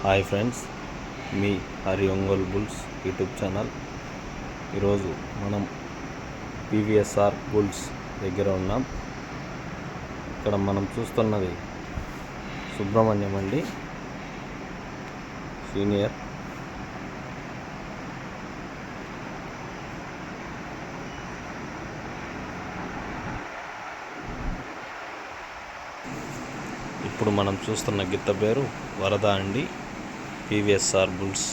Hi friends మీ Hari Ongole bulls YouTube channel. ఈరోజు మనం PVSR bulls దగ్గర ఉన్నాం. ఇక్కడ మనం చూస్తున్నది సుబ్రహ్మణ్యం అండి సీనియర్. ఇప్పుడు మనం చూస్తున్న గిత్త పేరు వరద అండి. పీవీఎస్ఆర్ బుల్స్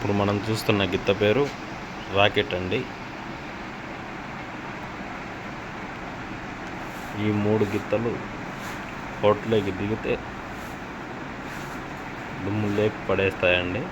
ఇప్పుడు మనం చూస్తున్న గిత్త పేరు రాకెట్ అండి. ఈ మూడు గిత్తలు హోటల్లోకి దిగితే దుమ్ము లేపి పడేస్తాయండి.